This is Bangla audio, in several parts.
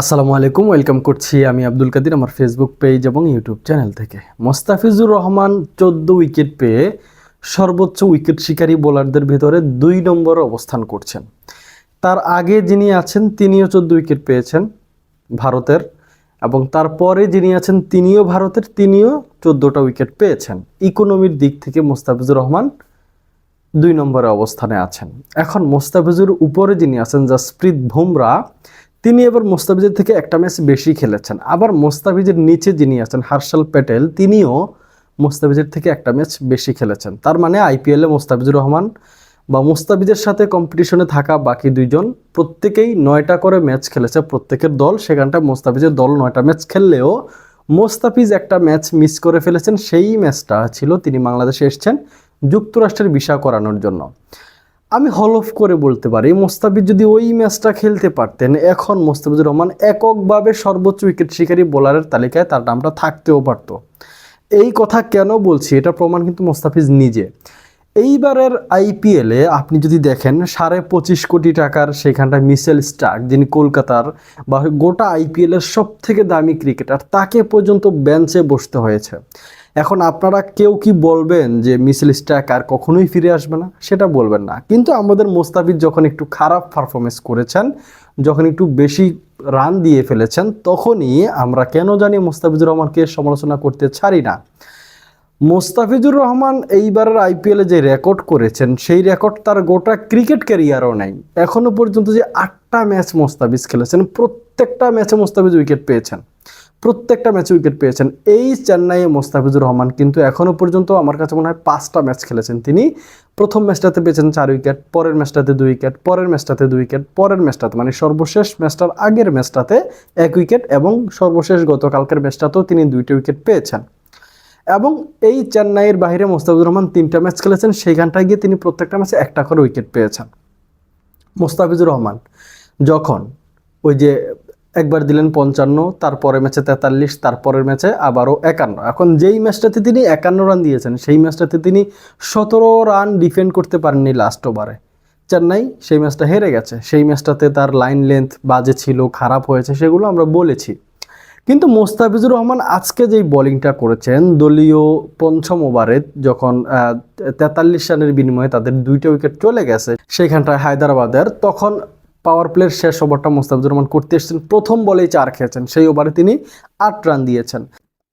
আসসালামু আলাইকুম, ওয়েলকাম করছি আমি আব্দুল কাদির আমার ফেসবুক পেজ এবং ইউটিউব চ্যানেল থেকে। মোস্তাফিজুর রহমান চোদ্দ উইকেট পেয়ে সর্বোচ্চ উইকেট শিকারী বোলারদের ভিতরে দুই নম্বরে অবস্থান করছেন। তার আগে যিনি আছেন, তিনিও চোদ্দ উইকেট পেয়েছেন ভারতের এবং তারপরে যিনি আছেন, তিনিও ভারতের, তিনিও চোদ্দোটা উইকেট পেয়েছেন। ইকোনমির দিক থেকে মোস্তাফিজুর রহমান দুই নম্বরে অবস্থানে আছেন। এখন মোস্তাফিজুর উপরে যিনি আছেন, জাসপ্রীত বুমরা তিনি এবার মোস্তাফিজের থেকে একটা ম্যাচ বেশি খেলেছেন। আবার মোস্তাফিজের নিচে যিনি আছেন হার্ষাল প্যাটেল, তিনিও মোস্তাফিজের থেকে একটা ম্যাচ বেশি খেলেছেন। তার মানে আইপিএলে মোস্তাফিজুর রহমান বা মোস্তাফিজের সাথে কম্পিটিশনে থাকা বাকি দুইজন প্রত্যেকেই নয়টা করে ম্যাচ খেলেছে, প্রত্যেকের দল। সেখানটা মোস্তাফিজের দল নয়টা ম্যাচ খেললেও মোস্তাফিজ একটা ম্যাচ মিস করে ফেলেছেন। সেই ম্যাচটা ছিল তিনি বাংলাদেশে এসেছেন যুক্তরাষ্ট্রের বিষয় করানোর জন্য। আমি হলফ করে বলতে পারি মোস্তাফিজ যদি ওই ম্যাচটা খেলতে পারতেন, এখন মোস্তাফিজুর রহমান এককভাবে সর্বোচ্চ উইকেট শিকারী বোলারের তালিকায় তার নামটা থাকতেও পারত। এই কথা কেন বলছি? এটা প্রমাণ কিন্তু মোস্তাফিজ নিজে। এইবারের আইপিএলে আপনি যদি দেখেন, সাড়ে পঁচিশ কোটি টাকার সেখানটায় মিসেল স্টার্ক, যিনি কলকাতার বা গোটা আইপিএলের সব থেকে দামি ক্রিকেটার তাকে পর্যন্ত বেঞ্চে বসতে হয়েছে। এখন আপনারা কেউ কি বলবেন যে মিসেল স্টার্ক আর কখনোই ফিরে আসবে না? সেটা বলবেন না। কিন্তু আমাদের মোস্তাফিজ যখন একটু খারাপ পারফরমেন্স করেছেন, যখন একটু বেশি রান দিয়ে ফেলেছেন, তখনই আমরা কেন জানি মোস্তাফিজুর রহমানকে সমালোচনা করতে ছাড়ি না। মোস্তাফিজুর রহমান এইবারের আইপিএলে যে রেকর্ড করেছেন, সেই রেকর্ড তার গোটা ক্রিকেট ক্যারিয়ারও নেই। এখনও পর্যন্ত যে আটটা ম্যাচ মোস্তাফিজ খেলেছেন, প্রত্যেকটা ম্যাচে মোস্তাফিজ উইকেট পেয়েছেন। প্রত্যেকটা ম্যাচে উইকেট পেয়েছেন। এই চেন্নাইয়ে মোস্তাফিজুর রহমান কিন্তু এখনও পর্যন্ত আমার কাছে মনে হয় পাঁচটা ম্যাচ খেলেছেন। তিনি প্রথম ম্যাচটাতে পেয়েছেন চার উইকেট পরের ম্যাচটাতে দুই উইকেট পরের ম্যাচটাতে দুই উইকেট পরের ম্যাচটাতে মানে সর্বশেষ ম্যাচটার আগের ম্যাচটাতে এক উইকেট এবং সর্বশেষ গতকালকের ম্যাচটাতেও তিনি দুইটি উইকেট পেয়েছেন। এবং এই চেন্নাইয়ের বাইরে মোস্তাফিজুর রহমান তিনটা ম্যাচ খেলেছেন, সেইখানটায় গিয়ে তিনি প্রত্যেকটা ম্যাচে একটা করে উইকেট পেয়েছেন। মোস্তাফিজুর রহমান যখন ওই যে একবার দিলেন পঞ্চান্ন তারপরে ম্যাচে তেতাল্লিশ, তারপরের ম্যাচে আবারও একান্ন। এখন যেই ম্যাচটাতে তিনি একান্ন রান দিয়েছেন, সেই ম্যাচটাতে তিনি সতেরো রান ডিফেন্ড করতে পারেননি লাস্ট ওভারে। চেন্নাই সেই ম্যাচটা হেরে গেছে। সেই ম্যাচটাতে তার লাইন লেন্থ বাজে ছিল, খারাপ হয়েছে সেগুলো আমরা বলেছি। কিন্তু মোস্তাফিজুর রহমান আজকে যেই বোলিংটা করেছেন, দলীয় পঞ্চম ওভারে যখন তেতাল্লিশ রানের বিনিময়ে তাদের দুইটা উইকেট চলে গেছে সেখানটায় হায়দ্রাবাদের, তখন পাওয়ার প্লের শেষ ওভারটা মোস্তাফিজুর রহমান করতে এসেছেন। প্রথম বলেই চার খেয়েছেন, সেই ওভারে তিনি আট রান দিয়েছেন।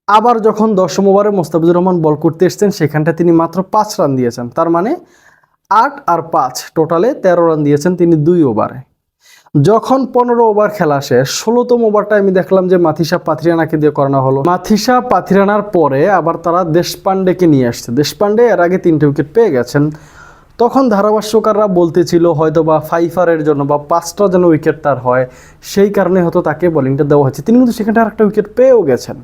আবার যখন দশম ওভারে মোস্তাফিজুর রহমান বল করতে এসেছেন সেখানটা তিনি মাত্র পাঁচ রান দিয়েছেন। তার মানে আট আর পাঁচ টোটালে তেরো রান দিয়েছেন তিনি দুই ওভারে। যখন পনেরো ওভার খেলা শেষ, ষোলোতম ওভারটা আমি দেখলাম যে মাথিসা পাথিরানাকে দিয়ে করানো হলো। মাথিসা পাথিরানার পরে আবার তারা দেশপান্ডেকে নিয়ে আসছে। দেশপান্ডে এর আগে তিনটে উইকেট পেয়ে গেছেন। তখন ধারাভাষ্যকাররা বলতেছিল হয়তো বা ফাইফারের জন্য বা পাঁচটা যেন উইকেট তার হয়। সেই কারণে হয়তো তাকে বোলিংটা দেওয়া হচ্ছে তিনি কিন্তু সেখানটা আরেকটা উইকেট পেয়েও গেছেন।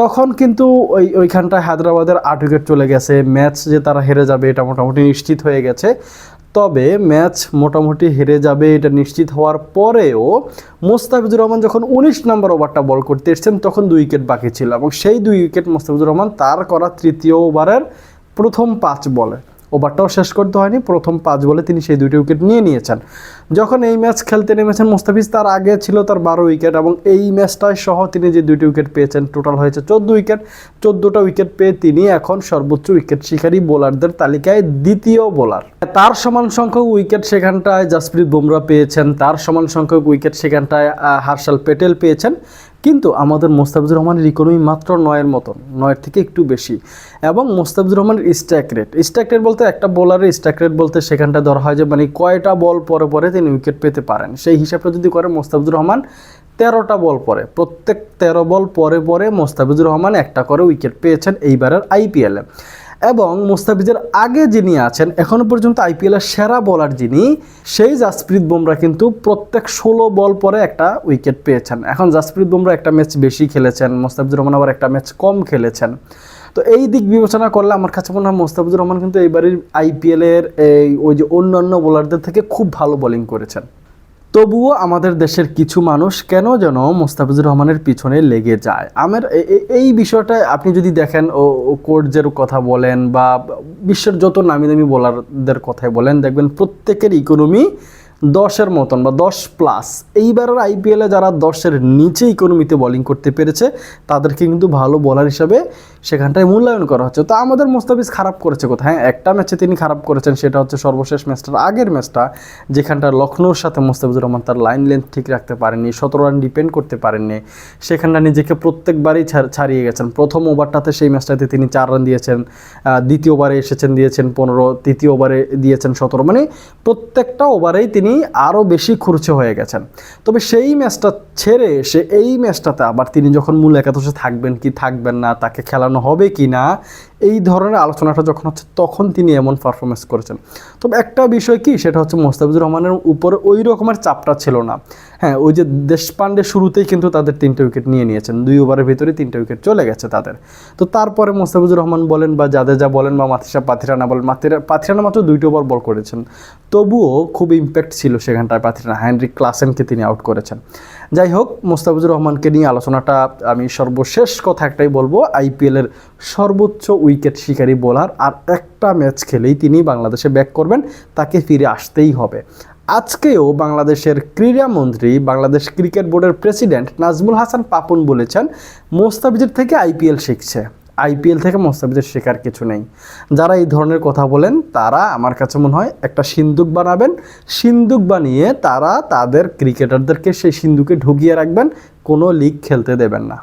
তখন কিন্তু ওই ওইখানটায় হায়দ্রাবাদের আট উইকেট চলে গেছে। ম্যাচ যে তারা হেরে যাবে এটা মোটামুটি নিশ্চিত হয়ে গেছে। তবে ম্যাচ মোটামুটি হেরে যাবে এটা নিশ্চিত হওয়ার পরেও মোস্তাফিজুর রহমান যখন উনিশ নম্বর ওভারটা বল করতে এসেছেন, তখন দুই উইকেট বাকি ছিল এবং সেই দুই উইকেট মোস্তাফিজুর রহমান তার করা তৃতীয় ওভারের প্রথম পাঁচ বলে। ওভারটাও শেষ করতে হয়নি, প্রথম পাঁচ বলে তিনি সেই দুইটি উইকেট নিয়ে নিয়েছেন। যখন এই ম্যাচ খেলতে নেমেছেন মোস্তাফিজ, তার আগে ছিল তার বারো উইকেট এবং এই ম্যাচটায় সহ তিনি যে দুইটি উইকেট পেয়েছেন, টোটাল হয়েছে চোদ্দ উইকেট। চোদ্দোটা উইকেট পেয়ে তিনি এখন সর্বোচ্চ উইকেট শিকারী বোলারদের তালিকায় দ্বিতীয় বোলার। তার সমান সংখ্যক উইকেট সেখানটায় জাসপ্রীত বুমরা পেয়েছেন, তার সমান সংখ্যক উইকেট সেখানটায় হার্ষাল প্যাটেল পেয়েছেন। কিন্তু আমাদের মোস্তাফিজুর রহমানের ইকোনমি মাত্র নয়ের মতন, নয়ের থেকে একটু বেশি। এবং মোস্তাফিজুর রহমানের স্ট্যাক রেট স্ট্যাক রেট বলতে একটা বোলারের স্ট্যাক রেট বলতে সেখানটা ধরা হয় যে মানে কয়টা বল পরে পরে তিনি উইকেট পেতে পারেন। সেই হিসাবটা যদি করে মোস্তাফিজুর রহমান, তেরোটা বল পরে, প্রত্যেক তেরো বল পরে পরে মোস্তাফিজুর রহমান একটা করে উইকেট পেয়েছেন এইবারের আইপিএলে এবং মোস্তাফিজের আগে যিনি আছেন এখনও পর্যন্ত আইপিএলের সেরা বোলার যিনি, সেই জাসপ্রীত বুমরা কিন্তু প্রত্যেক ষোলো বল পরে একটা উইকেট পেয়েছেন। এখন জাসপ্রীত বুমরা একটা ম্যাচ বেশি খেলেছেন, মোস্তাফিজুর রহমান আবার একটা ম্যাচ কম খেলেছেন। তো এই দিক বিবেচনা করলে আমার কাছে মনে হয় মোস্তাফিজুর রহমান কিন্তু এইবারের আইপিএলের এই, ওই যে অন্যান্য বোলারদের থেকে খুব ভালো বোলিং করেছেন। তবুও আমাদের দেশের কিছু মানুষ কেন যেন মোস্তাফিজুর রহমানের পিছনে লেগে যায়? আমার এই বিষয়টা আপনি যদি দেখেন, ও কোর্টজের কথা বলেন বা বিশ্বের যত নামি দামি বোলারদের কথাই বলেন, দেখবেন প্রত্যেকের ইকোনমি দশের মতন বা দশ প্লাস এইবারের আইপিএলে যারা দশের নিচে ইকোনমিতে বোলিং করতে পেরেছে, তাদেরকে কিন্তু ভালো বোলার হিসাবে সেখানটায় মূল্যায়ন করা হচ্ছে। তো আমাদের মোস্তাফিজ খারাপ করেছে কোথায়? হ্যাঁ একটা ম্যাচে তিনি খারাপ করেছেন, সেটা হচ্ছে সর্বশেষ ম্যাচটার আগের ম্যাচটা, যেখানটা লখনৌর সাথে মোস্তাফিজুর রহমান তার লাইন লেন্থ ঠিক রাখতে পারেননি, সতেরো রান ডিপেন্ড করতে পারেননি, সেখানটা নিজেকে প্রত্যেকবারই ছাড়- ছাড়িয়ে গেছেন। প্রথম ওভারটাতে সেই ম্যাচটাতে তিনি চার রান দিয়েছেন দ্বিতীয় ওভারে এসেছেন, দিয়েছেন পনেরো, তৃতীয় ওভারে দিয়েছেন সতেরো মানে প্রত্যেকটা ওভারেই তিনি আরও বেশি খুরচে হয়ে গেছেন। তবে সেই ম্যাচটা ছেড়ে এসে এই ম্যাচটাতে আবার তিনি যখন মূল একাদশে থাকবেন কি থাকবেন না, তাকে খেলানো হবে কি না, এই ধরনের আলোচনাটা যখন হচ্ছে তখন তিনি এমন পারফরমেন্স করেছেন। তবে একটা বিষয় কি, সেটা হচ্ছে মোস্তাফিজুর রহমানের উপরে ওই রকমের চাপটা ছিল না। হ্যাঁ ওই যে দেশপান্ডে শুরুতেই কিন্তু তাদের তিনটে উইকেট নিয়ে নিয়েছেন। দুই ওভারের ভিতরে তিনটে উইকেট চলে গেছে তাদের। তো তারপরে মোস্তাফিজুর রহমান বলেন বা জাদেজা বলেন বা মাতিসা পাথিরানা বলেন, মাতিরা, পাথিরানা মাত্র দুইটো ওভার বল করেছেন। তবুও খুব ইম্প্যাক্ট ছিল সেখানটায় পাথিরানা। হ্যানরিক ক্লাসেনকে তিনি আউট করেছেন। যাই হোক, মোস্তাফিজুর রহমানকে নিয়ে আলোচনাটা আমি সর্বশেষ কথা একটাই বলব আইপিএলের সর্বোচ্চ উইকেট শিকারী বোলার আর একটা ম্যাচ খেলেই তিনি বাংলাদেশে ব্যাক করবেন, তাকে ফিরে আসতেই হবে। আজকেও বাংলাদেশের ক্রীড়ামন্ত্রী বাংলাদেশ ক্রিকেট বোর্ডের প্রেসিডেন্ট নাজমুল হাসান পাপন বলেছেন, মোস্তাফিজের থেকে আইপিএল শিখছে। আইপিএল থেকে মোস্তাফিজের শেখার কিছু নেই। যারা এই ধরনের কথা বলেন, তারা আমার কাছে মনে হয় একটা সিন্দুক বানাবেন। সিন্দুক বানিয়ে তারা তাদের ক্রিকেটারদেরকে সেই সিন্দুকে ঢুকিয়ে রাখবেন, কোনো লিগ খেলতে দেবেন না।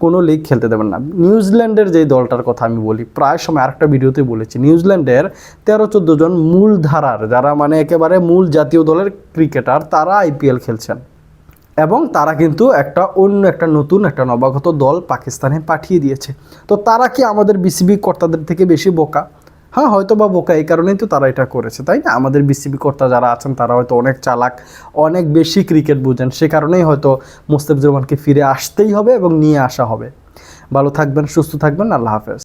কোনো লিগ খেলতে দেবেন না। নিউজিল্যান্ডের যে দলটার কথা আমি বলি, প্রায় সময় আরেকটা ভিডিওতে বলেছি, নিউজিল্যান্ডের তেরো চোদ্দ জন মূল ধারার, যারা মানে একেবারে মূল জাতীয় দলের ক্রিকেটার তারা আইপিএল খেলছেন। এবং তারা কিন্তু একটা অন্য একটা নতুন একটা নবাগত দল পাকিস্তানে পাঠিয়ে দিয়েছে। তো তারা কি আমাদের বিসিবি কর্তাদের থেকে বেশি বোকা? হ্যাঁ হয়তো বা বোকা, এই কারণেই তো তারা এটা করেছে, তাই না? আমাদের বিসিবি কর্তা যারা আছেন, তারা হয়তো অনেক চালাক, অনেক বেশি ক্রিকেট বুঝেন। সে কারণেই হয়তো মুস্তাফিজুর রহমানকে ফিরে আসতেই হবে এবং নিয়ে আসা হবে। ভালো থাকবেন, সুস্থ থাকবেন, আল্লাহ হাফেজ।